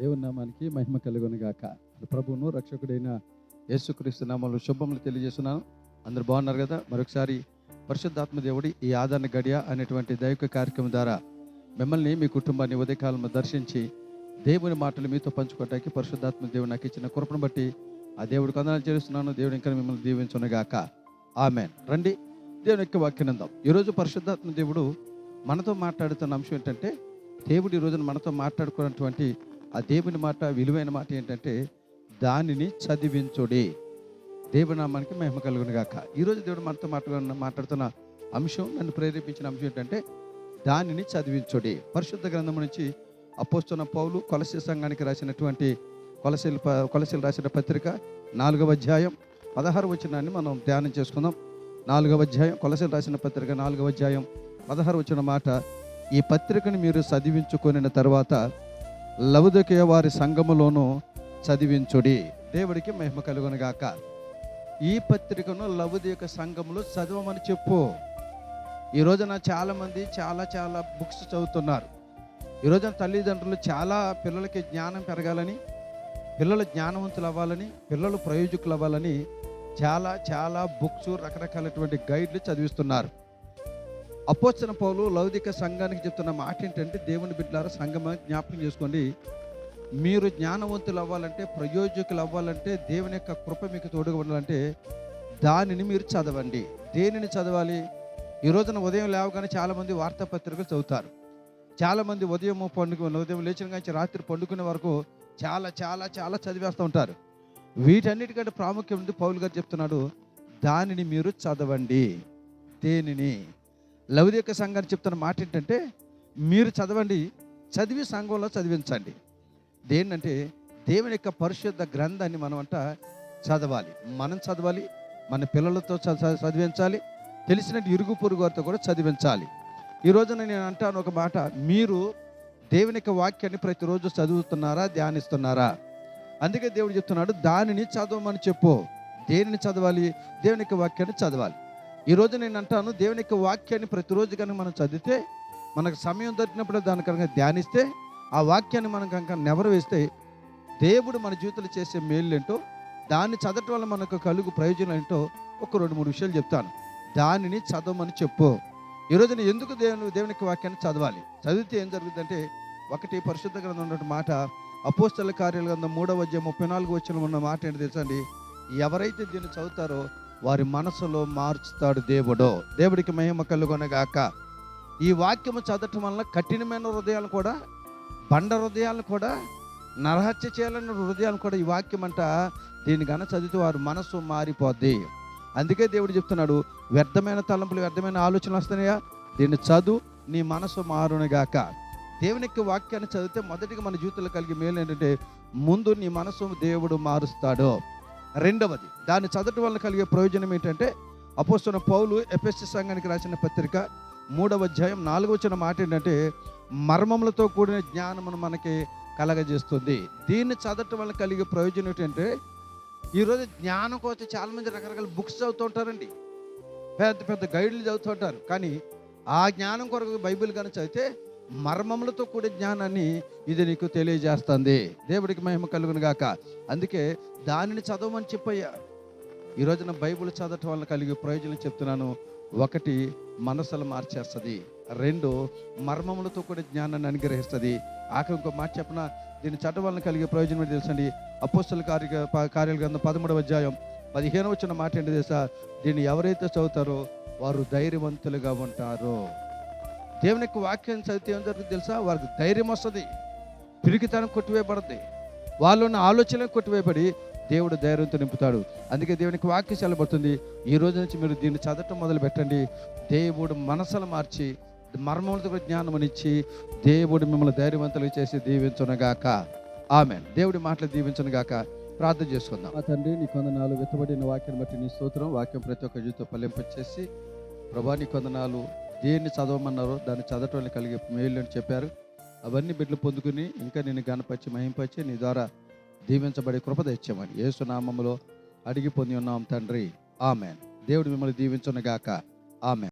నామానికి మహిమ కలుగును గాక. ప్రభువును రక్షకుడైన యేసుక్రీస్తు నామంలో శుభములు తెలియజేస్తున్నాను. అందరు బాగున్నారు కదా? మరొకసారి పరిశుద్ధాత్మ దేవుడి ఈ ఆదరణ గడియ అనేటువంటి దైవిక కార్యక్రమం ద్వారా మిమ్మల్ని మీ కుటుంబాన్ని ఉదయకాలంలో దర్శించి దేవుని మాటలు మీతో పంచుకోవటానికి పరిశుద్ధాత్మ దేవుడు నాకు ఇచ్చిన కృపను బట్టి ఆ దేవుడికి వందనాలు చేస్తున్నాను దేవుడు ఇంకా మిమ్మల్ని దీవించునగాక ఆమెన్. రండి దేవుని యొక్క వాక్యనందాం ఈరోజు పరిశుద్ధాత్మ దేవుడు మనతో మాట్లాడుతున్న అంశం ఏంటంటే దేవుడు ఈ రోజున మనతో మాట్లాడుకున్నటువంటి ఆ దేవుని మాట విలువైన మాట ఏంటంటే దానిని చదివించుడి. దేవుని నామానికి మహిమ కలుగును గాక. ఈరోజు దేవుడు మనతో మాట్లాడుతున్న మాట్లాడుతున్న అంశం నన్ను ప్రేరేపించిన అంశం ఏంటంటే దానిని చదివించుడి. పరిశుద్ధ గ్రంథం నుంచి అపోస్తున్న పౌలు కొలసి సంఘానికి రాసినటువంటి కొలసీలు కొలసీలు రాసిన పత్రిక నాలుగవ అధ్యాయం పదహారు వచనాన్ని మనం ధ్యానం చేసుకుందాం. నాలుగవ అధ్యాయం కొలసీలు రాసిన పత్రిక నాలుగవ అధ్యాయం పదహారు వచ్చిన మాట ఈ పత్రికను మీరు చదివించుకొనిన తర్వాత లవదకయ వారి సంఘములోనూ చదివించుడి. దేవుడికి మహిమ కలుగునుగాక ఈ పత్రికను లవుదక సంఘములో చదవమని చెప్పు. ఈ రోజున చాలామంది చాలా చాలా బుక్స్ చదువుతున్నారు. ఈ రోజున తల్లిదండ్రులు చాలా పిల్లలకి జ్ఞానం పెరగాలని పిల్లలు జ్ఞానవంతులు అవ్వాలని పిల్లలు ప్రయోజకులు అవ్వాలని చాలా చాలా బుక్స్ రకరకాలటువంటి గైడ్లు చదివిస్తున్నారు. అపోచన పౌలు లౌదిక సంఘానికి చెప్తున్న మాట ఏంటంటే దేవుని బిడ్డలారా సంఘం జ్ఞాపకం చేసుకోండి. మీరు జ్ఞానవంతులు అవ్వాలంటే ప్రయోజకులు అవ్వాలంటే దేవుని యొక్క కృప మీకు తోడుగా ఉండాలంటే దానిని మీరు చదవండి. దేనిని చదవాలి? ఈ రోజున ఉదయం లేవగానే చాలామంది వార్తాపత్రికలు చదువుతారు. చాలామంది ఉదయం పండుగ ఉదయం లేచిన కానీ రాత్రి పండుకునే వరకు చాలా చాలా చాలా చదివేస్తూ ఉంటారు. వీటన్నిటికంటే ప్రాముఖ్యం ఉంది పౌలు గారు చెప్తున్నాడు దానిని మీరు చదవండి. దేనిని? లౌదిక సంఘాన్ని చెప్తున్న మాట ఏంటంటే మీరు చదవండి చదివి సంఘంలో చదివించండి. దేన్నంటే దేవుని యొక్క పరిశుద్ధ గ్రంథాన్ని మనం అంట చదవాలి. మనం చదవాలి మన పిల్లలతో చ- చదివించాలి తెలిసినట్టు ఇరుగు పొరుగు వారితో కూడా చదివించాలి. ఈ రోజున నేను అంటాను ఒక మాట మీరు దేవుని యొక్క వాక్యాన్ని ప్రతిరోజు చదువుతున్నారా ధ్యానిస్తున్నారా? అందుకే దేవుడు చెప్తున్నాడు దానిని చదవమని చెప్పు. దేనిని చదవాలి? దేవుని యొక్క వాక్యాన్ని చదవాలి. ఈ రోజు నేను అంటాను దేవుని యొక్క వాక్యాన్ని ప్రతిరోజు కనుక మనం చదివితే మనకు సమయం దొరికినప్పుడు దాని కనుక ధ్యానిస్తే ఆ వాక్యాన్ని మనం కనుక నెవరు వేస్తే దేవుడు మన జీవితంలో చేసే మేలు ఏంటో దాన్ని చదవటం వల్ల మనకు కలుగు ప్రయోజనం ఏంటో ఒక రెండు మూడు విషయాలు చెప్తాను. దానిని చదవమని చెప్పు. ఈ రోజున ఎందుకు దేవుని దేవుని యొక్క వాక్యాన్ని చదవాలి? చదివితే ఏం జరుగుతుందంటే ఒకటి పరిశుద్ధ గ్రంథం ఉన్న మాట అపోస్తల కార్యాల గ్రంథం మూడవ అధ్యాయం ముప్పై నాలుగు వచ్చిన ఉన్న మాట ఏంటి తెలుసండి ఎవరైతే దీన్ని చదువుతారో వారి మనసులో మార్చుతాడు దేవుడు. దేవుడికి మహిమ కలుగొనగాక. ఈ వాక్యము చదవటం వలన కఠినమైన హృదయాలు కూడా బండ హృదయాలు కూడా నరహత్య చేయాలన్న హృదయాలు కూడా ఈ వాక్యం అంట దీని గన చదివితే వారి మనసు మారిపోద్ది. అందుకే దేవుడు చెప్తున్నాడు వ్యర్థమైన తలంపులు వ్యర్థమైన ఆలోచనలు వస్తున్నాయా? దీన్ని చదువు నీ మనసు మారునిగాక. దేవుని యొక్క వాక్యాన్ని చదివితే మొదటిగా మన జీవితంలో కలిగే మేలు ఏంటంటే ముందు నీ మనసు దేవుడు మారుస్తాడు. రెండవది దాన్ని చదవటం వల్ల కలిగే ప్రయోజనం ఏంటంటే అపోస్తున్న పౌలు ఎఫ్ఎస్సి సంఘానికి రాసిన పత్రిక మూడవ అధ్యాయం నాలుగవ వచ్చిన మాట ఏంటంటే మర్మములతో కూడిన జ్ఞానమును మనకి కలగజేస్తుంది. దీన్ని చదవటం వల్ల కలిగే ప్రయోజనం ఏంటంటే ఈరోజు జ్ఞానం కోసం చాలామంది రకరకాల బుక్స్ చదువుతూ ఉంటారండి. పెద్ద పెద్ద గైడ్లు చదువుతూ ఉంటారు. కానీ ఆ జ్ఞానం కొరకు బైబిల్ కానీ చదివితే మర్మములతో కూడిన జ్ఞానాన్ని ఇది నీకు తెలియజేస్తుంది. దేవుడికి మహిమ కలుగును గాక. అందుకే దానిని చదవమని చెప్పయ్యా. ఈ రోజున బైబిల్ చదవటం వల్ల కలిగే ప్రయోజనం చెప్తున్నాను. ఒకటి మనసులు మార్చేస్తుంది. రెండు మర్మములతో కూడా జ్ఞానాన్ని అనుగ్రహిస్తుంది. ఆఖరి ఇంకో మాట చెప్పిన దీని చట్టం వలన కలిగే ప్రయోజనం ఏంటి తెలుసండి? అపోస్తుల కార్య కార్యాల గ్రంథం పదమూడవ అధ్యాయం పదిహేను వచ్చిన మాట ఏంటి తెలుసా? దీన్ని ఎవరైతే చదువుతారో వారు ధైర్యవంతులుగా ఉంటారు. దేవుని యొక్క వాక్యం చదివితే ఏం జరుగుతుంది తెలుసా? వారికి ధైర్యం వస్తుంది. పిరికితనం కొట్టివేయబడుతుంది వాళ్ళు ఉన్న ఆలోచనలు కొట్టివేయబడి దేవుడు ధైర్యంతో నింపుతాడు. అందుకే దేవునికి వాక్యం చల్లబడుతుంది ఈ రోజు నుంచి మీరు దీన్ని చదవటం మొదలు పెట్టండి. దేవుడు మనసులు మార్చి మర్మములతో జ్ఞానమునిచ్చి దేవుడు మిమ్మల్ని ధైర్యవంతులు చేసి దీవించునగాక. ఆమె దేవుడి మాటలు దీవించునగాక. ప్రార్థన చేసుకుందాం. మా తండ్రి నీ కొందనాలు వెతబడిన వాక్యం బట్టి నీ స్తోత్రం వాక్యం ప్రతి ఒక్క జీవితం పల్లింపచేసి ప్రభా నీ కొందనాలు దేన్ని చదవమన్నారో దాన్ని చదవటం కలిగే మేలు అని చెప్పారు. అవన్నీ బిడ్డలు పొందుకుని ఇంకా నేను గణపరిచి మహింపరిచి నీ ద్వారా దీవించబడే కృప తెచ్చామని ఏసునామములో అడిగి పొంది ఉన్నాం తండ్రి. ఆమెన్. దేవుడు మిమ్మల్ని దీవించునగాక. ఆమెన్.